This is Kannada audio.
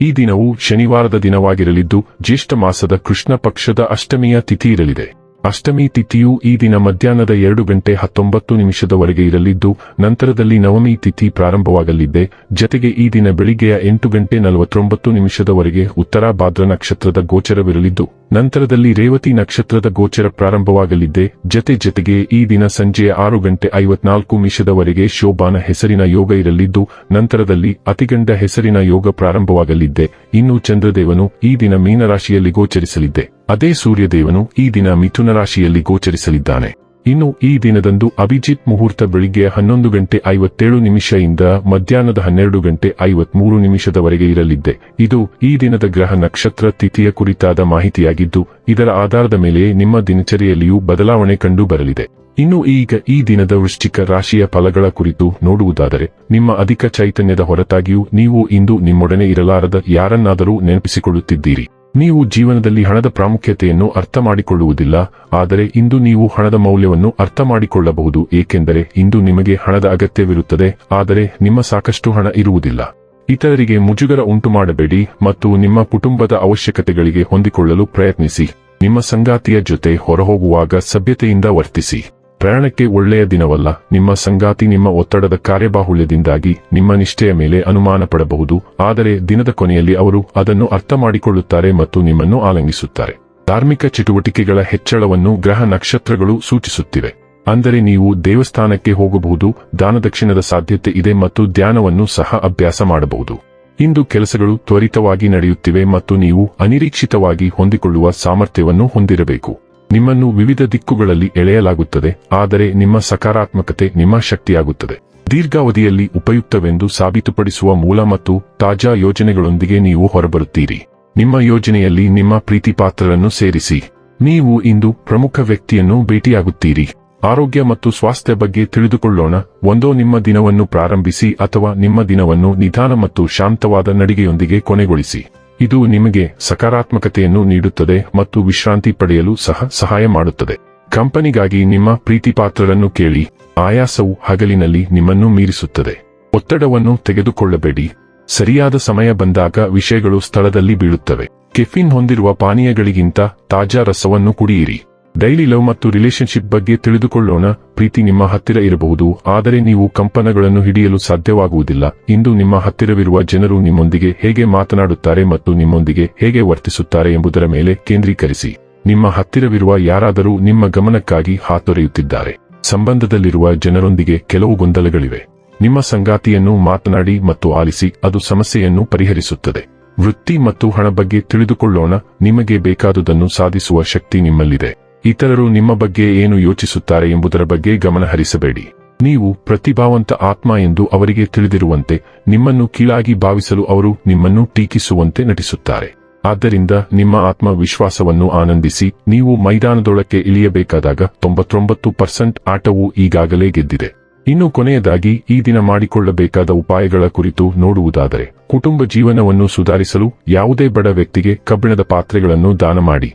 ಈ ದಿನವು ಶನಿವಾರದ ದಿನವಾಗಿರಲಿದ್ದು, ಜ್ಯೇಷ್ಠ ಮಾಸದ ಕೃಷ್ಣ ಪಕ್ಷದ ಅಷ್ಟಮಿಯ ತಿಥಿ ಇರಲಿದೆ. ಅಷ್ಟಮಿ ತಿಥಿಯು ಈ ದಿನ ಮಧ್ಯಾಹ್ನದ ಎರಡು ಗಂಟೆ ಹತ್ತೊಂಬತ್ತು ನಿಮಿಷದವರೆಗೆ ಇರಲಿದ್ದು, ನಂತರದಲ್ಲಿ ನವಮಿ ತಿಥಿ ಪ್ರಾರಂಭವಾಗಲಿದೆ. ಜತೆಗೆ ಈ ದಿನ ಬೆಳಿಗ್ಗೆಯ ಎಂಟು ಗಂಟೆ ನಲವತ್ತೊಂಬತ್ತು ನಿಮಿಷದವರೆಗೆ ಉತ್ತರಾಭಾದ್ರ ನಕ್ಷತ್ರದ ಗೋಚರವಿರಲಿದ್ದು ನಂತರದಲ್ಲಿ ರೇವತಿ ನಕ್ಷತ್ರದ ಗೋಚರ ಪ್ರಾರಂಭವಾಗಲಿದ್ದೆ ಜತೆ ಜತೆಗೆ ಈ ದಿನ ಸಂಜೆಯ ಆರು ಗಂಟೆ ಐವತ್ನಾಲ್ಕು ನಿಮಿಷದವರೆಗೆ ಶೋಭಾನ ಹೆಸರಿನ ಯೋಗ ಇರಲಿದ್ದು, ನಂತರದಲ್ಲಿ ಅತಿಗಂಡ ಹೆಸರಿನ ಯೋಗ ಪ್ರಾರಂಭವಾಗಲಿದ್ದೆ ಇನ್ನು ಚಂದ್ರದೇವನು ಈ ದಿನ ಮೀನರಾಶಿಯಲ್ಲಿ ಗೋಚರಿಸಲಿದ್ದೆ ಅದೇ ಸೂರ್ಯದೇವನು ಈ ದಿನ ಮಿಥುನ ರಾಶಿಯಲ್ಲಿ ಗೋಚರಿಸಲಿದ್ದಾನೆ. ಇನ್ನು ಈ ದಿನದಂದು ಅಭಿಜಿತ್ ಮುಹೂರ್ತ ಬೆಳಿಗ್ಗೆ ಹನ್ನೊಂದು ಗಂಟೆ ಐವತ್ತೇಳು ನಿಮಿಷದಿಂದ ಮಧ್ಯಾಹ್ನದ ಹನ್ನೆರಡು ಗಂಟೆ ಐವತ್ಮೂರು ನಿಮಿಷದವರೆಗೆ ಇರಲಿದ್ದೆ. ಇದು ಈ ದಿನದ ಗ್ರಹ ನಕ್ಷತ್ರ ತಿಥಿಯ ಕುರಿತಾದ ಮಾಹಿತಿಯಾಗಿದ್ದು, ಇದರ ಆಧಾರದ ಮೇಲೆ ನಿಮ್ಮ ದಿನಚರಿಯಲ್ಲಿಯೂ ಬದಲಾವಣೆ ಕಂಡು ಬರಲಿದೆ ಇನ್ನು ಈಗ ಈ ದಿನದ ವೃಶ್ಚಿಕ ರಾಶಿಯ ಫಲಗಳ ಕುರಿತು ನೋಡುವುದಾದರೆ, ನಿಮ್ಮ ಅಧಿಕ ಚೈತನ್ಯದ ಹೊರತಾಗಿಯೂ ನೀವು ಇಂದು ನಿಮ್ಮೊಡನೆ ಇರಲಾರದ ಯಾರನ್ನಾದರೂ ನೆನಪಿಸಿಕೊಳ್ಳುತ್ತಿದ್ದೀರಿ. ನೀವು ಜೀವನದಲ್ಲಿ ಹಣದ ಪ್ರಾಮುಖ್ಯತೆಯನ್ನು ಅರ್ಥ ಮಾಡಿಕೊಳ್ಳುವುದಿಲ್ಲ ಆದರೆ ಇಂದು ನೀವು ಹಣದ ಮೌಲ್ಯವನ್ನು ಅರ್ಥ ಮಾಡಿಕೊಳ್ಳಬಹುದು ಏಕೆಂದರೆ ಇಂದು ನಿಮಗೆ ಹಣದ ಅಗತ್ಯವಿರುತ್ತದೆ, ಆದರೆ ನಿಮ್ಮ ಸಾಕಷ್ಟು ಹಣ ಇರುವುದಿಲ್ಲ. ಇತರರಿಗೆ ಮುಜುಗರ ಉಂಟು ಮಾಡಬೇಡಿ ಮತ್ತು ನಿಮ್ಮ ಕುಟುಂಬದ ಅವಶ್ಯಕತೆಗಳಿಗೆ ಹೊಂದಿಕೊಳ್ಳಲು ಪ್ರಯತ್ನಿಸಿ. ನಿಮ್ಮ ಸಂಗಾತಿಯ ಜೊತೆ ಹೊರಹೋಗುವಾಗ ಸಭ್ಯತೆಯಿಂದ ವರ್ತಿಸಿ. ಪ್ರಯಾಣಕ್ಕೆ ಒಳ್ಳೆಯ ದಿನವಲ್ಲ. ನಿಮ್ಮ ಸಂಗಾತಿ ನಿಮ್ಮ ಒತ್ತಡದ ಕಾರ್ಯಬಾಹುಳ್ಯದಿಂದಾಗಿ ನಿಮ್ಮ ನಿಷ್ಠೆಯ ಮೇಲೆ ಅನುಮಾನ ಪಡಬಹುದು. ಆದರೆ ದಿನದ ಕೊನೆಯಲ್ಲಿ ಅವರು ಅದನ್ನು ಅರ್ಥ ಮಾಡಿಕೊಳ್ಳುತ್ತಾರೆ ಮತ್ತು ನಿಮ್ಮನ್ನು ಆಲಂಗಿಸುತ್ತಾರೆ. ಧಾರ್ಮಿಕ ಚಟುವಟಿಕೆಗಳ ಹೆಚ್ಚಳವನ್ನು ಗ್ರಹ ನಕ್ಷತ್ರಗಳು ಸೂಚಿಸುತ್ತಿವೆ. ಅಂದರೆ ನೀವು ದೇವಸ್ಥಾನಕ್ಕೆ ಹೋಗಬಹುದು, ದಾನದಕ್ಷಿಣದ ಸಾಧ್ಯತೆ ಇದೆ ಮತ್ತು ಧ್ಯಾನವನ್ನು ಸಹ ಅಭ್ಯಾಸ ಮಾಡಬಹುದು. ಇಂದು ಕೆಲಸಗಳು ತ್ವರಿತವಾಗಿ ನಡೆಯುತ್ತಿವೆ ಮತ್ತು ನೀವು ಅನಿರೀಕ್ಷಿತವಾಗಿ ಹೊಂದಿಕೊಳ್ಳುವ ಸಾಮರ್ಥ್ಯವನ್ನು ಹೊಂದಿರಬೇಕು. ನಿಮ್ಮನ್ನು ವಿವಿಧ ದಿಕ್ಕುಗಳಲ್ಲಿ ಎಳೆಯಲಾಗುತ್ತದೆ, ಆದರೆ ನಿಮ್ಮ ಸಕಾರಾತ್ಮಕತೆ ನಿಮ್ಮ ಶಕ್ತಿಯಾಗುತ್ತದೆ. ದೀರ್ಘಾವಧಿಯಲ್ಲಿ ಉಪಯುಕ್ತವೆಂದು ಸಾಬೀತುಪಡಿಸುವ ಮೂಲ ಮತ್ತು ತಾಜಾ ಯೋಜನೆಗಳೊಂದಿಗೆ ನೀವು ಹೊರಬರುತ್ತೀರಿ. ನಿಮ್ಮ ಯೋಜನೆಯಲ್ಲಿ ನಿಮ್ಮ ಪ್ರೀತಿಪಾತ್ರರನ್ನು ಸೇರಿಸಿ. ನೀವು ಇಂದು ಪ್ರಮುಖ ವ್ಯಕ್ತಿಯನ್ನು ಭೇಟಿಯಾಗುತ್ತೀರಿ. ಆರೋಗ್ಯ ಮತ್ತು ಸ್ವಾಸ್ಥ್ಯ ಬಗ್ಗೆ ತಿಳಿದುಕೊಳ್ಳೋಣ. ಒಂದೋ ನಿಮ್ಮ ದಿನವನ್ನು ಪ್ರಾರಂಭಿಸಿ ಅಥವಾ ನಿಮ್ಮ ದಿನವನ್ನು ನಿಧಾನ ಮತ್ತು ಶಾಂತವಾದ ನಡಿಗೆಯೊಂದಿಗೆ ಕೊನೆಗೊಳಿಸಿ. ಇದು ನಿಮಗೆ ಸಕಾರಾತ್ಮಕತೆಯನ್ನು ನೀಡುತ್ತದೆ ಮತ್ತು ವಿಶ್ರಾಂತಿ ಪಡೆಯಲು ಸಹ ಸಹಾಯ ಮಾಡುತ್ತದೆ. ಕಂಪನಿಗಾಗಿ ನಿಮ್ಮ ಪ್ರೀತಿಪಾತ್ರರನ್ನು ಕೇಳಿ, ಆಯಾಸವು ಹಗಲಿನಲ್ಲಿ ನಿಮ್ಮನ್ನು ಮೀರಿಸುತ್ತದೆ. ಒತ್ತಡವನ್ನು ತೆಗೆದುಕೊಳ್ಳಬೇಡಿ. ಸರಿಯಾದ ಸಮಯ ಬಂದಾಗ ವಿಷಯಗಳು ಸ್ಥಳದಲ್ಲಿ ಬೀಳುತ್ತವೆ. ಕೆಫಿನ್ ಹೊಂದಿರುವ ಪಾನೀಯಗಳಿಗಿಂತ ತಾಜಾ ರಸವನ್ನು ಕುಡಿಯಿರಿ. ಡೈಲಿ ಲವ್ ಮತ್ತು ರಿಲೇಶನ್ಶಿಪ್ ಬಗ್ಗೆ ತಿಳಿದುಕೊಳ್ಳೋಣ. ಪ್ರೀತಿ ನಿಮ್ಮ ಹತ್ತಿರ ಇರಬಹುದು. ಆದರೆ ನೀವು ಕಂಪನಗಳನ್ನು ಹಿಡಿಯಲು ಸಾಧ್ಯವಾಗುವುದಿಲ್ಲ. ಇಂದು ನಿಮ್ಮ ಹತ್ತಿರವಿರುವ ಜನರು ನಿಮ್ಮೊಂದಿಗೆ ಹೇಗೆ ಮಾತನಾಡುತ್ತಾರೆ ಮತ್ತು ನಿಮ್ಮೊಂದಿಗೆ ಹೇಗೆ ವರ್ತಿಸುತ್ತಾರೆ ಎಂಬುದರ ಮೇಲೆ ಕೇಂದ್ರೀಕರಿಸಿ. ನಿಮ್ಮ ಹತ್ತಿರವಿರುವ ಯಾರಾದರೂ ನಿಮ್ಮ ಗಮನಕ್ಕಾಗಿ ಹಾತೊರೆಯುತ್ತಿದ್ದಾರೆ. ಸಂಬಂಧದಲ್ಲಿರುವ ಜನರೊಂದಿಗೆ ಕೆಲವು ಗೊಂದಲಗಳಿವೆ. ನಿಮ್ಮ ಸಂಗಾತಿಯನ್ನು ಮಾತನಾಡಿ ಮತ್ತು ಆಲಿಸಿ, ಅದು ಸಮಸ್ಯೆಯನ್ನು ಪರಿಹರಿಸುತ್ತದೆ. ವೃತ್ತಿ ಮತ್ತು ಹಣ ಬಗ್ಗೆ ತಿಳಿದುಕೊಳ್ಳೋಣ. ನಿಮಗೆ ಬೇಕಾದುದನ್ನು ಸಾಧಿಸುವ ಶಕ್ತಿ ನಿಮ್ಮಲ್ಲಿದೆ. ಇತರರು ನಿಮ್ಮ ಬಗ್ಗೆ ಏನು ಯೋಚಿಸುತ್ತಾರೆ ಎಂಬುದರ ಬಗ್ಗೆ ಗಮನ ಹರಿಸಬೇಡಿ ನೀವು ಪ್ರತಿಭಾವಂತ ಆತ್ಮ ಎಂದು ಅವರಿಗೆ ತಿಳಿದಿರುವಂತೆ ನಿಮ್ಮನ್ನು ಕೀಳಾಗಿ ಭಾವಿಸಲು ಅವರು ನಿಮ್ಮನ್ನು ಟೀಕಿಸುವಂತೆ ನಟಿಸುತ್ತಾರೆ. ಆದ್ದರಿಂದ ನಿಮ್ಮ ಆತ್ಮವಿಶ್ವಾಸವನ್ನು ಆನಂದಿಸಿ, ನೀವು ಮೈದಾನದೊಳಕ್ಕೆ ಇಳಿಯಬೇಕಾದಾಗ ತೊಂಬತ್ತೊಂಬತ್ತು ಪರ್ಸೆಂಟ್ ಆಟವು ಈಗಾಗಲೇ ಗೆದ್ದಿದೆ. ಇನ್ನು ಕೊನೆಯದಾಗಿ, ಈ ದಿನ ಮಾಡಿಕೊಳ್ಳಬೇಕಾದ ಉಪಾಯಗಳ ಕುರಿತು ನೋಡುವುದಾದರೆ, ಕುಟುಂಬ ಜೀವನವನ್ನು ಸುಧಾರಿಸಲು ಯಾವುದೇ ಬಡ ವ್ಯಕ್ತಿಗೆ ಕಬ್ಬಿಣದ ಪಾತ್ರೆಗಳನ್ನು ದಾನ ಮಾಡಿ.